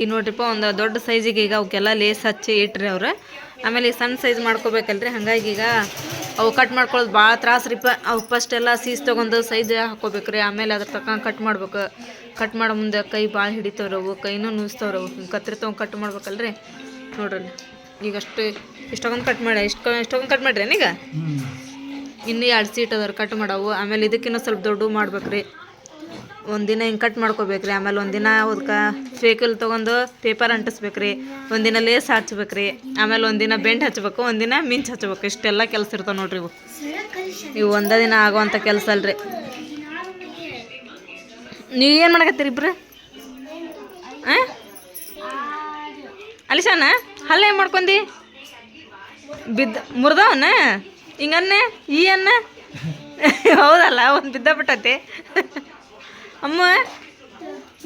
ಈಗ ನೋಡ್ರಿಪ್ಪ ಒಂದು ದೊಡ್ಡ ಸೈಜಿಗೆ ಈಗ ಅವಕ್ಕೆಲ್ಲ ಲೇಸ್ ಹಚ್ಚಿ ಇಟ್ರಿ ಅವ್ರು. ಆಮೇಲೆ ಈ ಸಣ್ಣ ಸೈಜ್ ಮಾಡ್ಕೋಬೇಕಲ್ರಿ? ಹಂಗಾಗಿ ಈಗ ಅವು ಕಟ್ ಮಾಡ್ಕೊಳ್ಳೋದು ಭಾಳ ತ್ರಾಸ ರೀಪ ಅವು ಫಸ್ಟ್ ಎಲ್ಲ ಸೀಸ್ ತೊಗೊಂಡು ಸೈಜ್ ಹಾಕೋಬೇಕ್ರಿ. ಆಮೇಲೆ ಅದ್ರ ತಕ್ಕ ಕಟ್ ಮಾಡ್ಬೇಕು. ಕಟ್ ಮಾಡೋ ಮುಂದೆ ಕೈ ಭಾಳ ಹಿಡಿತವ್ರವು ಕೈನೂ ನುಸ್ತವ್ರಿ ಅವು. ಕತ್ರಿ ತೊಗೊಂಡು ಕಟ್ ಮಾಡ್ಬೇಕಲ್ರಿ? ನೋಡ್ರಿ ಈಗ ಅಷ್ಟು ಇಷ್ಟೊಂದು ಕಟ್ ಮಾಡಿ ಇಷ್ಟು ಇಷ್ಟೊಂದು ಕಟ್ ಮಾಡ್ರಿ ಈಗ? ಇನ್ನೂ ಎರಡು ಸೀಟ್ ಅದಾವ್ರಿ ಕಟ್ ಮಾಡವು. ಆಮೇಲೆ ಇದಕ್ಕಿನ್ನೂ ಸ್ವಲ್ಪ ದೊಡ್ಡ ಮಾಡ್ಬೇಕ್ರಿ. ಒಂದಿನ ಹಿಂಗೆ ಕಟ್ ಮಾಡ್ಕೋಬೇಕ್ರಿ. ಆಮೇಲೆ ಒಂದಿನ ಅದಕ್ಕೆ ಫೇಕಲ್ ತೊಗೊಂಡು ಪೇಪರ್ ಅಂಟಿಸ್ಬೇಕ್ರಿ. ಒಂದಿನ ಲೇಸ್ ಹಚ್ಬೇಕ್ರಿ. ಆಮೇಲೆ ಒಂದಿನ ಬೆಂಡ್ ಹಚ್ಬೇಕು, ಒಂದಿನ ಮಿಂಚ್ ಹಚ್ಬೇಕು. ಇಷ್ಟೆಲ್ಲ ಕೆಲಸ ಇರ್ತವೆ ನೋಡ್ರಿ ಇವು. ಇವು ಒಂದೇ ದಿನ ಆಗುವಂಥ ಕೆಲಸ ಅಲ್ರಿ. ನೀವು ಏನು ಮಾಡಕತ್ತೀರಿ ಇಬ್ರು? ಆ? ಅಲಿಶಾನ, ಹಲ್ಲ ಏನು ಮಾಡ್ಕೊಂಡಿ? ಬಿದ್ದ, ಮುರ್ದವನ? ಹಿಂಗನ್ನ ಈ ಅನ್ನ ಹೌದಲ್ಲ ಒಂದು ಬಿದ್ದ ಬಿಟ್ಟತಿ ಅಮ್ಮ,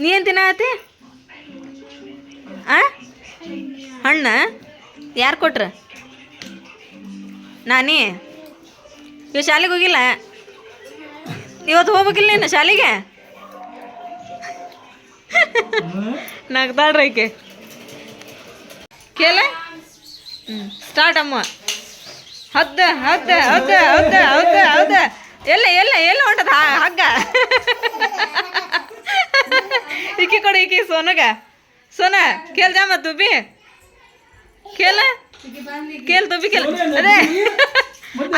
ನೀ ಏನು ತಿನ್ನತಿ ಆ? ಹಣ್ಣ? ಯಾರು ಕೊಟ್ರ? ನಾನೇ? ಇವ ಶಾಲೆಗೆ ಹೋಗಿಲ್ಲ? ಇವತ್ತು ಹೋಗ್ಬೇಕಿಲ್ಲ ನೀನು ಶಾಲೆಗೆ? ನಗ್ತಾಳ್ರಿ ಐಕೆ ಕೇಳ. ಹ್ಞೂ ಸ್ಟಾರ್ಟ್ ಅಮ್ಮ. ಹತ್ತು ಹದ್ದ ಹದ್ದ ಹದ್ದ ಹದ್ದ ಹದ್ದ. ಎಲ್ಲ ಎಲ್ಲ ಎಲ್ಲ ಹೊಂಟದ ಹಗ್ಗ. ಈಕಿ ಕೊಡು, ಈಕಿ, ಸೋನಗ. ಸೋನ ಕೇಳ್ದ ಮತ್ ತುಬಿ ಕೇಳ ಕೇಳ್ ತುಬಿ ಕೇಳ ಅದೇ.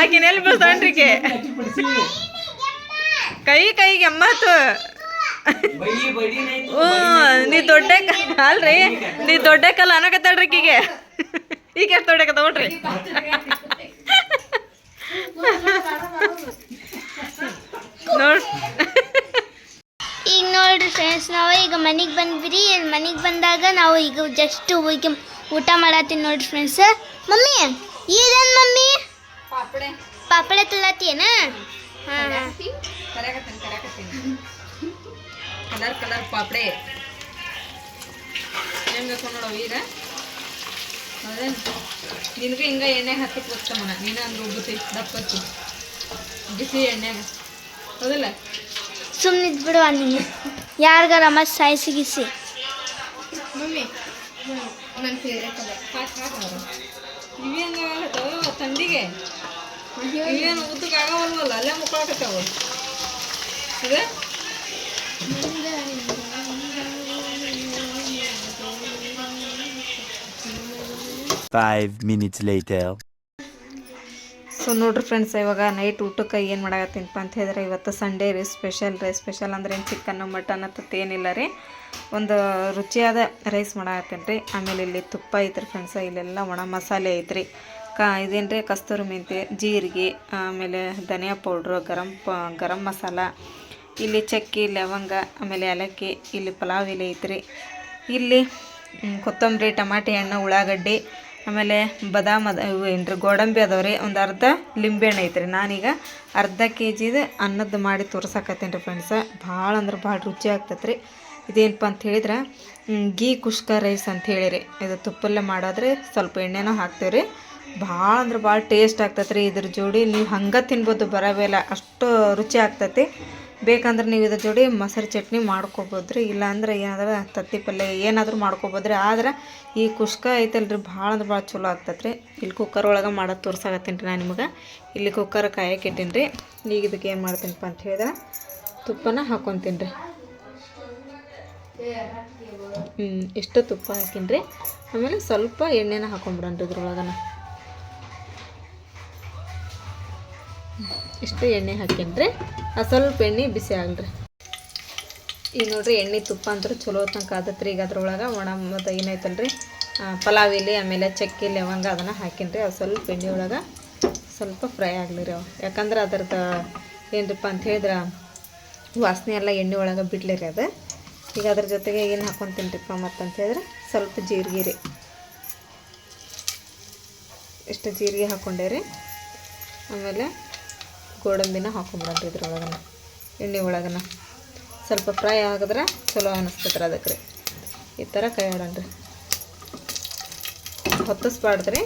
ಆಕಿನ ಎಲ್ಲಿ ಬೀಳ್ತಾನ್ರಿಕೆ ಕೈ ಕೈಗೆ ಅಮ್ಮತ್ತು ಹ್ಞೂ, ನೀ ದೊಡ್ಡ ಅಲ್ರಿ, ನೀ ದೊಡ್ಡ ಕಲ್ಲ ಅನ್ನಕತ್ತಾಳ್ರಿ ಈಕಿಗೆ. ಈಗ ಎಷ್ಟು ದೊಡ್ಡ ನೋಡ್ರಿ ನೋಡ್. ಈಗ ನೋಡ್ರಿ ಫ್ರೆಂಡ್ಸ್ ನಾವು ಈಗ ಮನೆಗೆ ಬಂದ್ವಿ ಮನೆಗೆ ಬಂದಾಗ ನಾವು ಈಗ ಜಸ್ಟ್ ಈಗ ಊಟ ಮಾಡತ್ತೀನಿ ನೋಡ್ರಿ ಫ್ರೆಂಡ್ಸ್ ಮಮ್ಮಿ ಇದೇನು ಮಮ್ಮಿ? ಪಾಪಡ. ಹಾಂ. ಹಾಂ ಕಲರ್ ಕಲರ್ ಪಾಪಡೆ. ಹೆಂಗ್ ನೋಡವ್ ಈಗ? ಅದೇನು? ನಿನಗೆ ಹಿಂಗ ಎಣ್ಣೆಗೆ ಹತ್ತಿ ಕೊಡ್ತಮ್ಮನ ನೀನು ಅಂದ್ರೆ ಉಬ್ಬುತ್ತಿ ದಪ್ಪತ್ತಿ ಬಿಸಿ ಎಣ್ಣೆಗ. ಹೌದಲ್ಲ ಸುಮ್ಮನೆ ಬಿಡುವ ನೀನು. ಯಾರಿಗಾರ ಮತ್ತೆ ಸಾಯಿಸಿ ಗಿಸಿ ಮಮ್ಮಿ ನನ್ನ ಫೇವ್ರೇಟ್ ಅಲ್ಲ ಹಾಕಿ ಹಾಕಿ ಇವಿ ತಂದಿಗೆ ಇವೇನು ಉದ್ದಕ್ಕೆ ಆಗವಲ್ವಲ್ಲ ಅಲ್ಲೇ ಮುಕ್ಕೊಳಕತ್ತಾವ ಅದೇ? Five minutes later. ಸೊ ನೋಡ್ರಿ ಫ್ರೆಂಡ್ಸ್ ಇವಾಗ ನೈಟ್ ಊಟಕ್ಕೆ ಏನು ಮಾಡಾಕತ್ತೀನಪ್ಪ ಅಂತ ಹೇಳಿದ್ರೆ ಇವತ್ತು ಸಂಡೇ ರೀ ಸ್ಪೆಷಲ್ ರೈಸ್ ಸ್ಪೆಷಲ್ ಅಂದ್ರೆ ಏನು ಚಿಕನ್ನು ಮಟನ್ ಅಂತ ಏನಿಲ್ಲ ರೀ. ಒಂದು ರುಚಿಯಾದ ರೈಸ್ ಮಾಡಾಕತ್ತೀನಿ ರೀ. ಆಮೇಲೆ ಇಲ್ಲಿ ತುಪ್ಪ ಐತ್ರಿ ಫ್ರೆಂಡ್ಸ್ ಇಲ್ಲೆಲ್ಲ ಒಣ ಮಸಾಲೆ ಐತ್ರಿ. ಕಾ, ಇದೇನು ರೀ, ಕಸ್ತೂರಿ ಮೆಂತೆ, ಜೀರಿಗೆ, ಆಮೇಲೆ ಧನಿಯಾ ಪೌಡ್ರು ಗರಂ ಪ, ಗರಂ ಮಸಾಲ, ಇಲ್ಲಿ ಚಕ್ಕಿ, ಲವಂಗ, ಆಮೇಲೆ ಏಲಕ್ಕಿ, ಇಲ್ಲಿ ಪಲಾವ್ ಎಲೆ ಐತ್ರಿ. ಇಲ್ಲಿ ಕೊತ್ತಂಬರಿ, ಟಮಾಟೆ ಹಣ್ಣು ಉಳ್ಳಾಗಡ್ಡಿ ಆಮೇಲೆ ಬದಾಮ್ ಅದ ಇವು ಏನ್ರಿ, ಗೋಡಂಬಿ ರೀ ಒಂದು ಅರ್ಧ ಲಿಂಬೆಹಣ್ಣು ಐತ್ರಿ. ನಾನೀಗ ಅರ್ಧ ಕೆ ಜಿದು ಅನ್ನದ್ದು ಮಾಡಿ ತೋರ್ಸಕತ್ತೀನಿ ರೀ ಫ್ರೆಂಡ್ಸ ಭಾಳ ಅಂದ್ರೆ ಭಾಳ ರುಚಿ ಆಗ್ತೈತೆ ರೀ ಇದೇನಪ್ಪ ಅಂತ ಹೇಳಿದ್ರೆ ಗೀ ಕುಷ್ಕ ರೈಸ್ ಅಂತ ಹೇಳಿರಿ. ಇದು ತುಪ್ಪಲ್ಲೇ ಮಾಡಾದ್ರೆ ಸ್ವಲ್ಪ ಎಣ್ಣೆನೂ ಹಾಕ್ತೇವೆ ರೀ ಭಾಳ ಅಂದ್ರೆ ಭಾಳ ಟೇಸ್ಟ್ ಆಗ್ತೈತೆ ರೀ ಇದ್ರ ಜೋಡಿ ನೀವು ಹಂಗೆ ತಿನ್ಬೋದು ಬರಬೇಲ್ಲ ಅಷ್ಟು ರುಚಿ ಆಗ್ತೈತಿ. ಬೇಕಂದ್ರೆ ನೀವು ಇದ್ರ ಜೋಡಿ ಮೊಸರು ಚಟ್ನಿ ಮಾಡ್ಕೊಬೋದು ರೀ ಇಲ್ಲಾಂದ್ರೆ ಏನಾದ್ರೆ ತತ್ತಿ ಪಲ್ಯ ಏನಾದರೂ ಮಾಡ್ಕೊಬೋದು ರೀ ಆದ್ರೆ ಈ ಕುಷ್ಕ ಐತಲ್ರಿ, ಭಾಳ ಅಂದ್ರೆ ಭಾಳ ಚಲೋ ಆಗ್ತೈತೆ ಇಲ್ಲಿ ಕುಕ್ಕರ್ ಒಳಗೆ ಮಾಡೋದು ತೋರ್ಸಾಕತ್ತೀನಿ ರೀ ನಾನು ನಿಮಗೆ. ಇಲ್ಲಿ ಕುಕ್ಕರ್ ಕಾಯಕ್ಕೆ ಇಟ್ಟೀನಿ ರೀ ಈಗ ಇದಕ್ಕೆ ಏನು ಮಾಡ್ತೀನಪ್ಪ ಅಂತ ಹೇಳಿದ್ರೆ, ತುಪ್ಪನ ಹಾಕ್ಕೊತೀನಿ ರೀ ಹ್ಞೂ ಇಷ್ಟು ತುಪ್ಪ ಹಾಕೀನಿ ರೀ ಆಮೇಲೆ ಸ್ವಲ್ಪ ಎಣ್ಣೆನ ಹಾಕೊಂಬಿಡೋಣ ರೀ ಇದ್ರೊಳಗನ. ಇಷ್ಟು ಎಣ್ಣೆ ಹಾಕೀನಿ ರೀ ಆ ಸ್ವಲ್ಪ ಎಣ್ಣೆ ಬಿಸಿ ಆಗಲ್ರಿ ಈಗ ನೋಡ್ರಿ ಎಣ್ಣೆ ತುಪ್ಪ ಅಂದ್ರೆ ಚಲೋ ತನಕ ಆದತ್ರಿ ಈಗ ಅದ್ರೊಳಗೆ ಒಣ ಮತ್ತು ಏನೈತಲ್ರಿ? ಆ, ಪಲಾವ್ ಇಲ್ಲಿ ಆಮೇಲೆ ಚಕ್ಕಿ ಲವಂಗ ಅದನ್ನು ಹಾಕಿನ್ರಿ. ಅದು ಸ್ವಲ್ಪ ಎಣ್ಣೆ ಒಳಗೆ ಸ್ವಲ್ಪ ಫ್ರೈ ಆಗಲಿ ರೀ ಅವು. ಯಾಕಂದ್ರೆ ಅದ್ರದ್ದು ಏನರಪ್ಪ ಅಂತ ಹೇಳಿದ್ರೆ ವಾಸನೆ ಎಲ್ಲ ಎಣ್ಣೆ ಒಳಗೆ ಬಿಡ್ಲಿ ರೀ ಅದು. ಈಗ ಅದ್ರ ಜೊತೆಗೆ ಏನು ಹಾಕ್ಕೊಂತೀನಿ ಮತ್ತು ಹೇಳಿದ್ರೆ ಸ್ವಲ್ಪ ಜೀರಿಗೆ ರೀ. ಇಷ್ಟು ಜೀರಿಗೆ ಹಾಕ್ಕೊಂಡೆ ರೀ. ಆಮೇಲೆ ಗೋಡಂಬಿನ ಹಾಕೊಂಬಿಡೋಣ ಇದ್ರೊಳಗನ, ಎಣ್ಣೆ ಒಳಗನ. ಸ್ವಲ್ಪ ಫ್ರೈ ಆಗಿದ್ರೆ ಚಲೋ ಅನಿಸ್ತೈತೆ ಅದಕ್ಕೆ ರೀ ಈ ಥರ ಕೈ ಆಡೋಣ್ರಿ. ಹೊತ್ತಿಸ್ಬಾರ್ದ್ರಿ.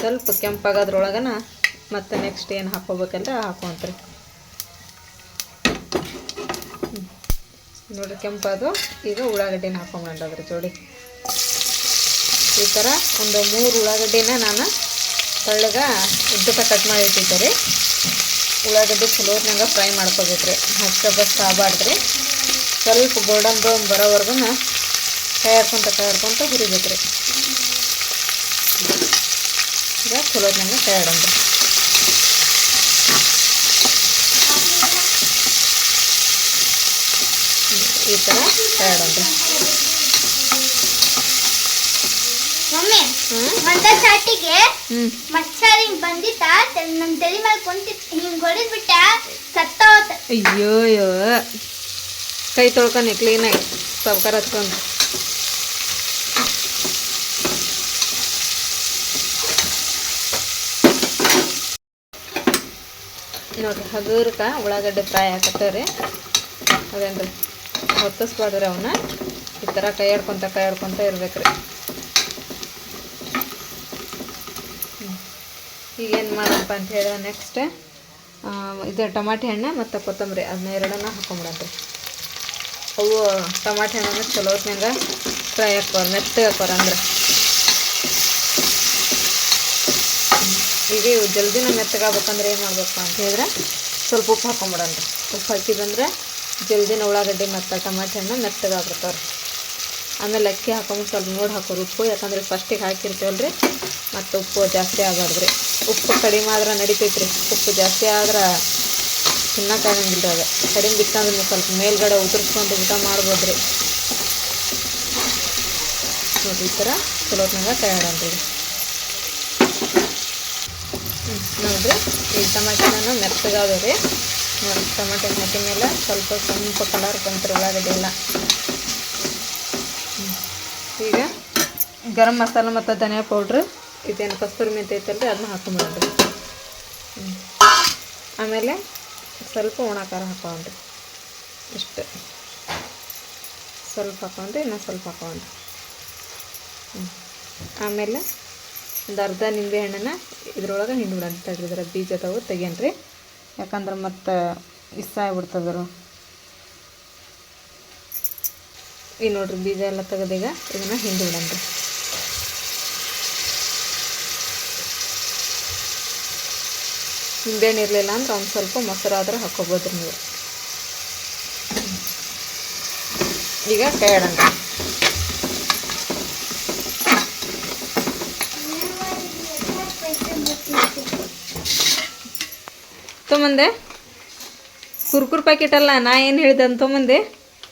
ಸ್ವಲ್ಪ ಕೆಂಪಾಗೋದ್ರೊಳಗನ ಮತ್ತು ನೆಕ್ಸ್ಟ್ ಏನು ಹಾಕ್ಕೋಬೇಕಂತ ಹಾಕೊಂತ್ರಿ ನೋಡಿರಿ ಕೆಂಪಾದು, ಈಗ ಉಳ್ಳಾಗಡ್ಡಿನ ಹಾಕೊಂಬಿಡೋಣ ಅದ್ರ ಜೋಡಿ. ಈ ಥರ ಒಂದು ಮೂರು ಉಳ್ಳಾಗಡ್ಡಿನ ನಾನು ತಳ್ಳಗ ಉದ್ದಕ್ಕೆ ಕಟ್ ಮಾಡಿ ಇಟ್ಟಿದ್ದೆ ರೀ. ಉಳ್ಳಾಗಡ್ಡಿ ಚಲೋತ್ನಾಗ ಫ್ರೈ ಮಾಡ್ಕೋಬೇಕ್ರಿ. ಹಚ್ಚ ಬಸ್ ಆಗಬಾರ್ದ್ರಿ. ಸ್ವಲ್ಪ ಗೋಲ್ಡನ್ ಬ್ರೌನ್ ಬರೋವರೆಗೂ ಕೈಯಾಡ್ಕೊಂತ ಹಾಡ್ಕೊಂತ ಹುರಿಬೇಕ್ರಿ. ಈಗ ಚಲೋತ್ನಾಗ ಕೈ ಆಡಂದ್ರಿ ಈ ಥರ ಕೈ ಒಂದ ಚಾಟಿಗೆ ಮಚ್ಚಾರ ಹಿಂಗ್ ಬಂದಿತ್ತ? ನಮ್ ತಲೆ ಮೇಲೆ ಕುಂತಿತ್ ಹಿಂಗ್ ಹೊಡೆದ್ಬಿಟ್ಟ ಸತ್ತೋತ. ಅಯ್ಯೋ ಅಯ್ಯೋ ಕೈ ತೊಳ್ಕೊಂಡು ಕ್ಲೀನಾಗಿ ಸೌಕರ್ ಹಚ್ಕೊಂಡು. ನೋಡ್ರಿ ಹಗುರ್ಕ ಉಳ್ಳಾಗಡ್ಡೆ ಫ್ರೈ ಹಾಕತ್ತವ್ರಿ. ಅದೇನ್ರಿ ಹೊತ್ತಿಸ್ಬಾರ್ದ್ರಿ ಅವನ್ನ ಈ ಥರ ಕೈ ಆಡ್ಕೊತ ಕೈ ಆಡ್ಕೊತ ಇರ್ಬೇಕ್ರಿ. ಈಗ ಏನು ಮಾಡಪ್ಪ ಅಂತ ಹೇಳಿ ನೆಕ್ಸ್ಟ್ ಇದು ಟಮಾಟೆ ಹಣ್ಣು ಮತ್ತು ಕೊತ್ತಂಬರಿ. ಅದನ್ನ ಎರಡನ್ನ ಹಾಕೊಂಬಿಡಂತ್ರಿ ಅವು ಟಮಾಟೆ ಹಣ್ಣನ್ನು ಚಲೋ ಹೊತ್ನಾಗ ಫ್ರೈ ಹಾಕೋರು ಮೆತ್ತಗೆ ಹಾಕೋರು ಅಂದ್ರೆ. ಈಗ ಇವು ಜಲ್ದಿನ ಮೆತ್ತಗಾಗ್ಬೇಕಂದ್ರೆ ಏನು ಮಾಡ್ಬೇಕು ಅಂತ ಹೇಳಿದ್ರೆ ಸ್ವಲ್ಪ ಉಪ್ಪು ಹಾಕೊಂಬಿಡಂತ್ರಿ ಉಪ್ಪು ಹಾಕಿದಂದ್ರೆ ಜಲ್ದಿನ ಉಳ್ಳಾಗಡ್ಡಿ ಮತ್ತು ಟಮಾಟೆ ಹಣ್ಣು ಮೆತ್ತಗಾಗ್ಬಿಡ್ತಾವ್ರಿ. ಆಮೇಲೆ ಅಕ್ಕಿ ಹಾಕೊಂಡು ಸ್ವಲ್ಪ ನೋಡಿ ಹಾಕೋರು ಉಪ್ಪು. ಯಾಕಂದ್ರೆ ಫಸ್ಟಿಗೆ ಹಾಕಿರ್ತೀವಲ್ರಿ, ಮತ್ತು ಉಪ್ಪು ಜಾಸ್ತಿ ಆಗಬಾರ್ದು ರೀ. ಉಪ್ಪು ಕಡಿಮೆ ಆದ್ರೆ ನಡಿತೈತ್ರಿ. ಉಪ್ಪು ಜಾಸ್ತಿ ಆದ್ರೆ ತಿನ್ನಕ್ಕಾಗಂಗಿಲ್ಲ ಅದು. ಕಡಿಮೆ ಬಿತ್ತಂದ್ರೆ ನೀವು ಸ್ವಲ್ಪ ಮೇಲ್ಗಡೆ ಉದುರಿಸ್ಕೊಂಡು ಊಟ ಮಾಡ್ಬೋದು ರೀ ನೋಡಿ ಈ ಥರ ಚಲೋತ್ನಾಗ ತಯಾರನ್ರಿ ನೋಡಿರಿ, ಈ ಟಮಾಟೆನ ಮೆತ್ತಗಾದ ರೀ ನೋಡಿ, ಟೊಮೆಟೊ ಮೆತ್ತ ಮೇಲೆ ಸ್ವಲ್ಪ ಸ್ವಲ್ಪ ಕಲರ್ ಬಂತ್ರಿ ಉಳ್ಳಾಗಡ್ಡಿ ಎಲ್ಲ. ಈಗ ಗರಂ ಮಸಾಲ ಮತ್ತು ಧನಿಯಾ ಪೌಡ್ರ್ ಇದೇನು ಕಸ್ತೂರಿ ಮೆಂತ್ಯ ರೀ ಅದನ್ನ ಹಾಕೊಂಬಿಡ್ರಿ ಆಮೇಲೆ ಸ್ವಲ್ಪ ಒಣ ಖಾರ ಹಾಕೊಂಡ್ರಿ. ಇಷ್ಟು ಸ್ವಲ್ಪ ಹಾಕೊಂಡ್ರಿ, ಇನ್ನೊಂದು ಸ್ವಲ್ಪ ಹಾಕೊಂಡ್ರಿ. ಆಮೇಲೆ ಒಂದು ಅರ್ಧ ನಿಂಬೆ ಹಣ್ಣನ್ನ ಇದ್ರೊಳಗೆ ಹಿಂಡ್ಬಿಡೋಣ. ತಡ್ರಿ ಇದ್ರ ಬೀಜ ತಗೋ ತೆಗಿಯನ್ರಿ ಯಾಕಂದ್ರೆ ಮತ್ತೆ ಇಷ್ಟ ಆಗ್ಬಿಡ್ತದ್ರು ಈ ನೋಡ್ರಿ ಬೀಜ ಎಲ್ಲ ತೆಗೆದೀಗ ಇದನ್ನು ಹಿಂಡ್ಬಿಡನ್ರಿ ನಿಂಬೆಹಣ್ಣು ಇರಲಿಲ್ಲ ಅಂದ್ರೆ ಒಂದು ಸ್ವಲ್ಪ ಮೊಸರು ಆದ್ರೆ ಹಾಕೋಬೋದ್ರಿ ನೀವು. ಈಗ ಕೈ ಆಡೋಣ ತೊಗೊಂಬಂದೆ ಕುರ್ಕುರ್ ಪ್ಯಾಕೆಟ್ ಅಲ್ಲ ನಾ ಏನು ಹೇಳಿದೆ ಅಂತ ತೊಗೊಂಬಂದೆ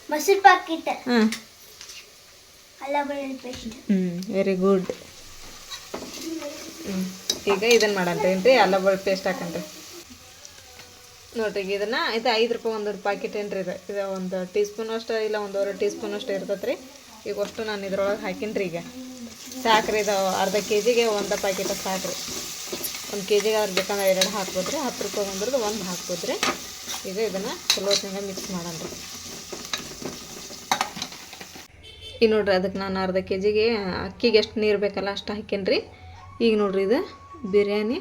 ಮೊಸರು ಪ್ಯಾಕೆಟ್ ಹಾಂ. ಹ್ಞೂ ವೆರಿ ಗುಡ್ ಹ್ಞೂ ಈಗ ಇದನ್ನು ಮಾಡನ್ರಿ ಏನ್ರಿ? ಅಲ್ಲ ಬೆಳ್ಳುಳ್ಳಿ ಪೇಸ್ಟ್ ಹಾಕನ್ರಿ ನೋಡ್ರಿ, ಈಗ ಇದನ್ನು ಇದು ಐದು ರೂಪಾಯಿ ಒಂದು ಪ್ಯಾಕೆಟ್ ರೀ ಇದು? ಇದು ಒಂದು ಟೀ ಸ್ಪೂನ್ ಅಷ್ಟು, ಇಲ್ಲ ಒಂದೂವರೆ ಟೀ ಸ್ಪೂನ್ ಅಷ್ಟು ಇರ್ತೈತೆ ರೀ ಈಗ ಅಷ್ಟು ನಾನು ಇದ್ರೊಳಗೆ ಹಾಕಿನ್ರಿ ಈಗ. ಸಾಕ್ರಿ ಇದು ಅರ್ಧ ಕೆ ಜಿಗೆ ಒಂದು ಪ್ಯಾಕೆಟ್ ಸಾಕ್ರಿ. ಒಂದು ಕೆ ಜಿಗೆ ಅದ್ರ ಬೇಕಂದ್ರೆ ಎರಡು ಹಾಕ್ಬೋದು ರೀ ಹತ್ತು ರೂಪಾಯಿ ಬಂದ್ರದ್ದು ಒಂದು ಹಾಕ್ಬೋದು ರೀ ಈಗ ಇದನ್ನು ಚಲೋ ಮಿಕ್ಸ್ ಮಾಡನ್ರಿ. ಈಗ ನೋಡ್ರಿ ಅದಕ್ಕೆ ನಾನು ಅರ್ಧ ಕೆ ಜಿಗೆ ಅಕ್ಕಿಗೆ ಎಷ್ಟು ನೀರು ಬೇಕಲ್ಲ ಅಷ್ಟು ಹಾಕೇನ್ರಿ. ಈಗ ನೋಡ್ರಿ ಇದು. ಬಿರಿಯಾನಿ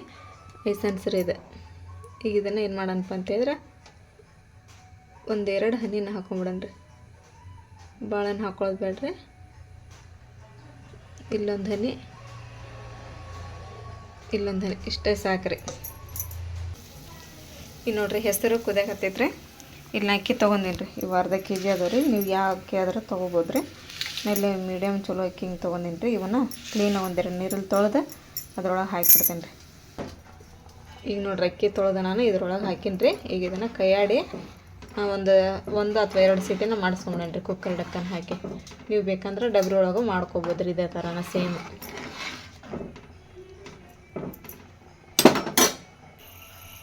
ಎಸೆನ್ಸ್ ರೀ ಇದು. ಈಗ ಇದನ್ನು ಏನು ಮಾಡೋಣಪ್ಪ ಅಂತ ಹೇಳಿದ್ರೆ ಒಂದೆರಡು ಹನಿನ ಹಾಕೊಂಬಿಡನ್ರಿ ಭಾಳನ ಹಾಕೊಳ್ಳೋದು ಬೇಡ್ರಿ. ಇಲ್ಲೊಂದು ಹನಿ ಇಲ್ಲೊಂದು ಹನಿ. ಇಷ್ಟೇ ಸಾಕ್ರಿ. ಈಗ ನೋಡಿರಿ ಹೆಸರು ಕುದಿಯಾಕತ್ತೈತ್ರಿ. ಇಲ್ಲಿ ಅಕ್ಕಿ ತೊಗೊಂಡಿನಿ ರೀ ಇವು ಅರ್ಧ ಕೆ ಜಿ ಅದಾವ ರೀ ನೀವು ಯಾವ ಅಕ್ಕಿ ಆದ್ರೆ ತೊಗೋಬೋದು ರೀ ಮೇಲೆ ಮೀಡಿಯಮ್ ಚಲೋ ಅಕ್ಕಿ ಹಿಂಗೆ ತೊಗೊಂಡಿನಿ ರೀ ಇವನ್ನ ಕ್ಲೀನಾಗಿ ಒಂದೆರಡು ನೀರಲ್ಲಿ ತೊಳೆದು ಅದ್ರೊಳಗೆ ಹಾಕಿಬಿಡ್ತೇನೆ ರೀ. ಈಗ ನೋಡ್ರಿ ಅಕ್ಕಿ ತೊಳೆದು ನಾನು ಇದ್ರೊಳಗೆ ಹಾಕೀನಿ ರೀ. ಈಗ ಇದನ್ನು ಕೈಯಾಡಿ ಒಂದು ಒಂದು ಅಥವಾ ಎರಡು ಸೀಟಿನ ಮಾಡಿಸ್ಕೊಂಬಿಡೇನಿ ರೀ ಕುಕ್ಕರ್ ಡಕ್ಕನ್ ಹಾಕಿ. ನೀವು ಬೇಕಂದ್ರೆ ಡಬ್ರಿ ಒಳಗೂ ಮಾಡ್ಕೊಬೋದು ರೀ ಇದೇ ಥರನ ಸೇಮ್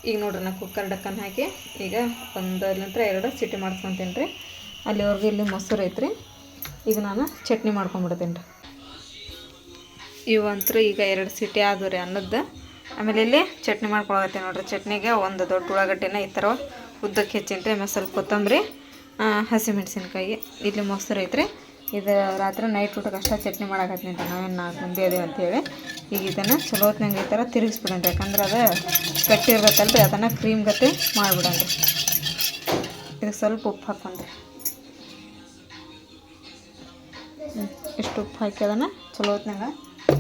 ಈಗ ನೋಡ್ರಿ ನಾನು ಕುಕ್ಕರ್ ಡಕ್ಕನ್ ಹಾಕಿ ಈಗ ಒಂದು ನಂತರ ಎರಡು ಸಿಟಿ ಮಾಡ್ಕೊತೀನಿ ರೀ. ಅಲ್ಲಿವರೆಗೂ ಇಲ್ಲಿ ಮೊಸರು ಐತ್ರಿ. ಈಗ ನಾನು ಚಟ್ನಿ ಮಾಡ್ಕೊಂಬಿಡ್ತೀನಿ ರೀ. ಇವಂತರೂ ಈಗ ಎರಡು ಸಿಟಿ ಆದವು ರೀ ಅನ್ನದ್ದು. ಆಮೇಲೆ ಇಲ್ಲಿ ಚಟ್ನಿ ಮಾಡ್ಕೊಳಕತ್ತೆ ನೋಡ್ರಿ. ಚಟ್ನಿಗೆ ಒಂದು ದೊಡ್ಡ ಉಳ್ಳಾಗಡ್ಡಿನ ಈ ಥರ ಉದ್ದಕ್ಕೆ ಹೆಚ್ಚಿನ ರೀ ಆಮೇಲೆ ಸ್ವಲ್ಪ ಕೊತ್ತಂಬರಿ ಹಸಿಮೆಣ್ಸಿನ್ಕಾಯಿ. ಇಲ್ಲಿ ಮೊಸರು ಐತ್ರಿ. ಇದು ರಾತ್ರಿ ನೈಟ್ ಊಟಕ್ಕೆ ಅಷ್ಟೇ ಚಟ್ನಿ ಮಾಡಾಕತ್ತೀನಿ ನಾವೇನು ನಾಲ್ಕು ಮಂದಿ ಅದೇವೆ ಅಂತೇಳಿ. ಈಗ ಇದನ್ನು ಚಲೋ ಹೊತ್ನಾಗ ಈ ಥರ ತಿರುಗಿಸ್ಬಿಡೋಣ ಯಾಕಂದ್ರೆ ಅದು ಗಟ್ಟಿ ರೀ. ಅದನ್ನು ಕ್ರೀಮ್ ಗತೆ ಮಾಡಿಬಿಡೋಣ ರೀ. ಇದಕ್ಕೆ ಸ್ವಲ್ಪ ಉಪ್ಪು ಹಾಕೊಂಡ್ರಿ. ಇಷ್ಟು ಉಪ್ಪು ಹಾಕಿ ಅದನ್ನು ಚಲೋ ಹೊತ್ನಾಗ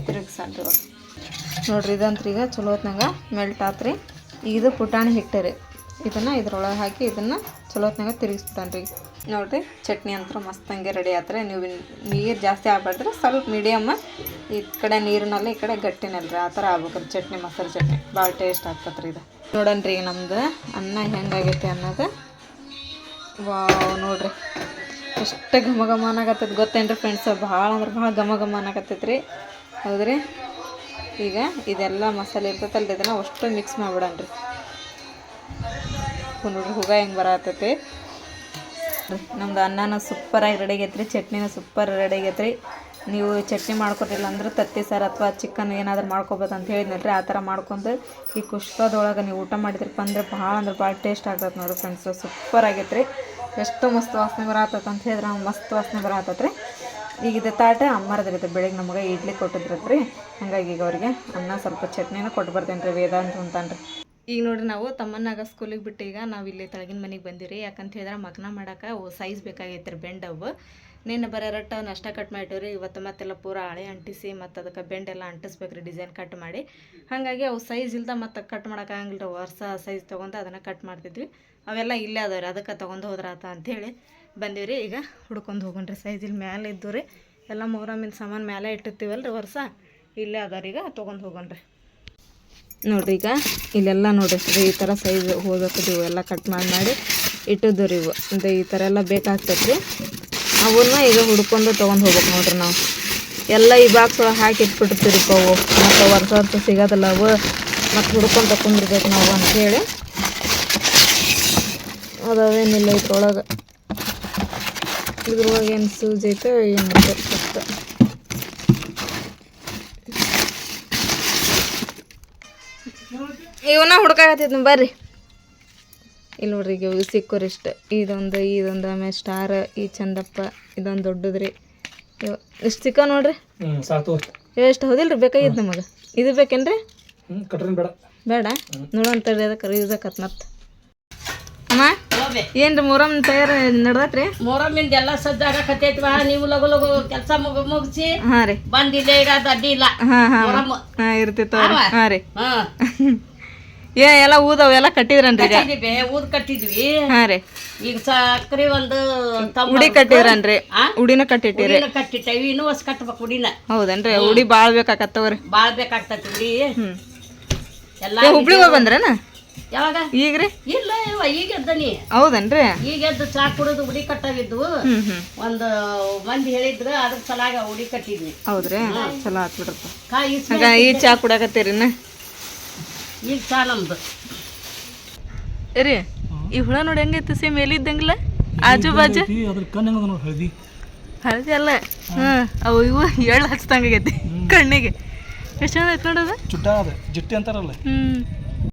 ತಿರುಗಿಸಾಡ್ರಿ ಇವಾಗ ನೋಡ್ರಿ, ಇದಂತ್ರಿ ಈಗ ಚಲೋ ಹೊತ್ನಾಗ ಮೆಲ್ಟ್ ಆತ್ರಿ ಇದು ಪುಟಾಣಿ ಹಿಟ್ಟು ರೀ ಇದನ್ನು ಇದ್ರೊಳಗೆ ಹಾಕಿ ಇದನ್ನು ಚಲೋ ಹೊತ್ನಾಗ ತಿರುಗಿಸ್ಬಿಟ್ಟಾನ್ರಿ. ನೋಡ್ರಿ, ಚಟ್ನಿ ಅಂತ ಮಸ್ತ್ ಹಂಗೆ ರೆಡಿ ಆತ್ರಿ. ನೀವು ನೀರು ಜಾಸ್ತಿ ಆಗ್ಬೇಡ್ರಿ ಸ್ವಲ್ಪ ಮೀಡಿಯಮ್ಮ ಈ ಕಡೆ ನೀರಿನಲ್ಲಿ, ಈ ಕಡೆ ಗಟ್ಟಿನಲ್ರಿ. ಆ ಥರ ಆಗ್ಬೇಕ್ರಿ ಚಟ್ನಿ ಮಸಾಲೆ ಚಟ್ನಿ. ಭಾಳ ಟೇಸ್ಟ್ ಆಗ್ತತ್ರಿ ಇದು. ನೋಡನ್ರಿ ನಮ್ದು ಅನ್ನ ಹೆಂಗಾಗೈತೆ ಅನ್ನೋದು. ವಾ ನೋಡ್ರಿ. ಎಷ್ಟು ಘಮ ಘಮ ಅನ್ನಕತ್ತೈತಿ ಗೊತ್ತೇನ್ರಿ ಫ್ರೆಂಡ್ಸ್ ಭಾಳ ಅಂದ್ರೆ ಭಾಳ ಘಮ ಘಮ ಅನ್ನಕತ್ತೈತಿ ರೀ ಹೌದ್ರಿ? ಈಗ ಇದೆಲ್ಲ ಮಸಾಲೆ ಇರ್ತೈತಲ್ಲ ಇದನ್ನು ಅಷ್ಟು ಮಿಕ್ಸ್ ಮಾಡ್ಬಿಡನ್ರಿ ನೋಡ್ರಿ, ಹುಗ ಹೆಂಗೆ ಬರತ್ತೈತಿ ನಮ್ದು ಅನ್ನನ ಸೂಪರಾಗಿ ರೆಡಿ ಆಗೈತ್ರಿ, ಚಟ್ನಿನೂ ಸೂಪರ್ ರೆಡಿ ಆಗೈತ್ರಿ. ನೀವು ಚಟ್ನಿ ಮಾಡ್ಕೊಟ್ಟಿಲ್ಲ ಅಂದ್ರೆ ತತ್ತಿ ಸಾರು ಅಥವಾ ಚಿಕನ್ ಏನಾದರೂ ಅಂತ ಹೇಳಿದ್ನಲ್ರಿ, ಆ ಥರ ಮಾಡ್ಕೊಂಡು ಈ ಕುಷ್ಕದೊಳಗೆ ನೀವು ಊಟ ಮಾಡಿದ್ರಪ್ಪ ಅಂದ್ರೆ ಭಾಳ ಅಂದ್ರೆ ಭಾಳ ಟೇಸ್ಟ್ ಆಗ್ತದೆ ನೋಡಿರಿ ಫ್ರೆಂಡ್ಸು ಸೂಪರ್ ಆಗೈತ್ರಿ ಎಷ್ಟು ಮಸ್ತ್ ವಾಸನೆ ಬರತ್ತೈತೆ ಹೇಳಿದ್ರೆ, ಮಸ್ತ್ ವಾಸನೆ ಬರತ್ತೈತ್ರಿ ಈಗ ಇದು ತಾಟ ಅಮ್ಮರದ್ರಿ ಬೆಳಿಗ್ಗೆ ನಮಗೆ ಇಡ್ಲಿ ಕೊಟ್ಟಿದ್ರದ್ರಿ ಹಂಗಾಗಿ ಈಗ ಅವ್ರಿಗೆ ಅನ್ನ ಸ್ವಲ್ಪ ಚಟ್ನಿನ ಕೊಟ್ಟು ಬರ್ತೇನೆ ರೀ ವೇದಾಂತ ಅಂತಾನ್ರಿ ಈಗ ನೋಡ್ರಿ ನಾವು ತಮ್ಮನ್ನಾಗ ಸ್ಕೂಲಿಗೆ ಬಿಟ್ಟು ಈಗ ನಾವು ಇಲ್ಲಿ ತೆಳಗಿನ ಮನೆಗೆ ಬಂದಿರಿ ಯಾಕಂತ ಹೇಳಿದ್ರೆ ಮಗ್ನ ಮಾಡಕ್ಕೆ ಅವು ಸೈಜ್ ಬೇಕಾಗೈತೆ ರೀ ಬೆಂಡ್ ಅವು. ನಿನ್ನೆ ಬರೋ ರಟ್ಟ ನಷ್ಟ ಕಟ್ ಮಾಡಿವ್ರಿ ಇವತ್ತು ಮತ್ತೆಲ್ಲ ಪೂರ ಹಳೆ ಅಂಟಿಸಿ ಮತ್ತು ಅದಕ್ಕೆ ಬೆಂಡ್ ಎಲ್ಲ ಅಂಟಿಸ್ಬೇಕು ರೀ ಡಿಸೈನ್ ಕಟ್ ಮಾಡಿ. ಹಾಗಾಗಿ ಅವು ಸೈಜ್ ಇಲ್ದ ಮತ್ತು ಕಟ್ ಮಾಡೋಕ್ಕಾಗಂಗಿಲ್ಲ ರೀ ಹೊಸ ಸೈಜ್ ತೊಗೊಂಡು ಅದನ್ನು ಕಟ್ ಮಾಡ್ತಿದ್ವಿ. ಅವೆಲ್ಲ ಇಲ್ಲೇ ಅದಾವ್ರಿ. ಅದಕ್ಕೆ ತೊಗೊಂಡು ಹೋದ್ರಾತ ಅಂಥೇಳಿ ಬಂದೀವಿ ಈಗ ಹುಡ್ಕೊಂಡು ಹೋಗೋಣ್ರಿ ಸೈಜ್ ಇಲ್ಲಿ ಮ್ಯಾಲೆ ಇದ್ದು ರೀ ಎಲ್ಲ ಮೊಹರಮಿನ ಸಾಮಾನು ಮ್ಯಾಲೆ ರೀ ವರ್ಷ ಇಲ್ಲೇ ಅದಾರ ಈಗ, ತೊಗೊಂಡು ಹೋಗೋಣ್ರಿ. ನೋಡ್ರಿ ಈಗ, ಇಲ್ಲೆಲ್ಲ ನೋಡಿರಿ, ಈ ಥರ ಸೈಜ್ ಹೋದಕ್ಕದು ಎಲ್ಲ ಕಟ್ ಮಾಡಿ ಮಾಡಿ ಇಟ್ಟಿದ್ದು ರೀ ಇವು. ಅಂದರೆ ಈ ಥರ ಎಲ್ಲ ಬೇಕಾಗ್ತೈತೆ ರೀ ಅವನ್ನ ಈಗ ಹುಡ್ಕೊಂಡು ತೊಗೊಂಡು ಹೋಗ್ಬೇಕು ನೋಡ್ರಿ ನಾವು. ಎಲ್ಲ ಈ ಬಾಕ್ಸ್ ಒಳಗೆ ಹಾಕಿ ಇಟ್ಬಿಟ್ಟಿರ್ತೀರಿ ಅವು. ಮತ್ತು ವರ್ಷ ವರ್ಷ ಸಿಗೋದಿಲ್ಲ ಅವು. ಮತ್ತು ಹುಡ್ಕೊಂಡು ತಗೊಂಡಿರ್ಬೇಕು ನಾವು ಅಂಥೇಳಿ ಅದಾವೇನಿಲ್ಲ ಇದ್ರೊಳಗೆ ಇದ್ರೊಳಗೆ ಏನು ಸೂಜ್ ಐತೆ ಏನು ಗೊತ್ತ ಇವನ್ನ ಹುಡ್ಕಾಕತ್ತೈತಿ ಬರ್ರಿ. ಇಲ್ಲಿ ನೋಡ್ರಿ ಈಗ ಇವು ಸಿಕ್ಕೋರಿ ಇಷ್ಟ ಇದೊಂದು ಇದೊಂದು ಆಮೇಲೆ ಸ್ಟಾರ್ ಈ ಚಂದಪ್ಪ ಇದೊಂದು ದೊಡ್ಡದ್ರಿ. ಇವು ಇಷ್ಟು ಸಿಕ್ಕ ನೋಡ್ರಿ. ಎಷ್ಟು ಹೌದಿಲ್ರಿ ಬೇಕಾಗಿತ್ತು ನಮಗೆ. ಇದು ಬೇಕೇನ್ರಿ? ಬೇಡ. ಬೇಡ. ನೋಡೋಂತೇಳಿ ಅದಕ್ಕೆ ಆಕತ್ ಮತ್ತೆ ಏನ್ರಿ ಮೂರಮ್ ತಯಾರು ನಡ್ದತ್ರಿ? ಮೊರಮ್ಮಿಂದ ಎಲ್ಲ ಸಜ್ಜಾಗಕತ್ತೈತ್ವ ನೀವು ಲಗು ಲಗು ಕೆಲಸ ಮುಗ ಮುಗಿಸಿ ಹಾಂ ರೀ. ಬಂದಿಲ್ಲ ಇಡದ ಅಡ್ಡಿ ಇಲ್ಲ. ಹಾಂ ಹಾಂ ಮೊರಮ್ ಹಾಂ ಇರ್ತಿತ್ತು ಹಾಂ ರೀ. ಏ ಎಲ್ಲ ಊದವ್ ಎಲ್ಲ ಕಟ್ಟಿದ್ರನ್ರಿ ಈಗ? ಕಟ್ಟಿದ್ವಿ ಊದ್ ಕಟ್ಟಿದ್ವಿ. ಹಾಂ ರೀ. ಈಗ ಸಕ್ರಿ ಒಂದು ತಮ್ಮ ಉಡಿ ಕಟ್ಟಿದ್ರನ್ರಿ? ಆ? ಉಡಿನ ಕಟ್ಟಿಟ್ಟಿರಿ? ಉಡಿನ ಕಟ್ಟಿಟ್ಟೇವಿ ಇನ್ನೂ ಹೊಸ ಕಟ್ಬೇಕು ಉಡಿನ. ಹೌದೇನ್ರಿ ಉಡಿ ಭಾಳ ಬೇಕಾಕತ್ತವ್ರಿ ಬಾಳ್ ಬೇಕಾಗ್ತತಿ ಉಡಿ. ಹ್ಞೂ ಎಲ್ಲ ಹುಬ್ಳಿಗೆ ಬಂದ್ರನ ಬಂದ್ರೇನ? ಯಾವಾಗ? ಈಗ ರೀ ಇಲ್ಲ ಇವ ಈಗ ಎದ್ದನಿ ಹೌದೇನ್ರಿ? ಈಗ ಎದ್ದು ಚಾ ಕುಡಿದು ಉಡಿ ಹ್ಞೂ ಒಂದು ಮಂದಿ ಹೇಳಿದ್ರ ಅದ್ರ ಸಲಾಗ ಉಡಿ ಕಟ್ಟಿದ್ವಿ. ಹೌದ್ರಿ? ಚಲೋ ಆತ್ ಬಿಡ್ರಪ್ಪ. ಕಾಯಿ ಈ ಚಾ ಕುಡಾಕತ್ತೀರಿನ ಈಗ ಚಾ ನಮ್ದು. ರೀ ಈ ಹುಳ ನೋಡಿ ಹೆಂಗೈತಿ ಸೇಮ್ ಎಲ್ಲಿ ಇದ್ದಂಗಿಲ್ಲ ಆಜು ಬಾಜು? ಈ ಅದ್ರ ಕಣ್ಣು ಹೆಂಗದ ನೋಡಿ ಹಳದಿ. ಹಳದಿ ಅಲ್ಲ. ಹಾಂ. ಅವು ಇವು ಎಳ್ಳು ಹಚ್ದಂಗಾಗೈತಿ ಕಣ್ಣಿಗೆ. ಎಷ್ಟು ಚಂದ ಐತೆ ನೋಡೋದು ಚುಟ್ಟ ಅದ ಜಿಟ್ಟಿ ಅಂತಾರಲ್ಲ. ಹ್ಞೂ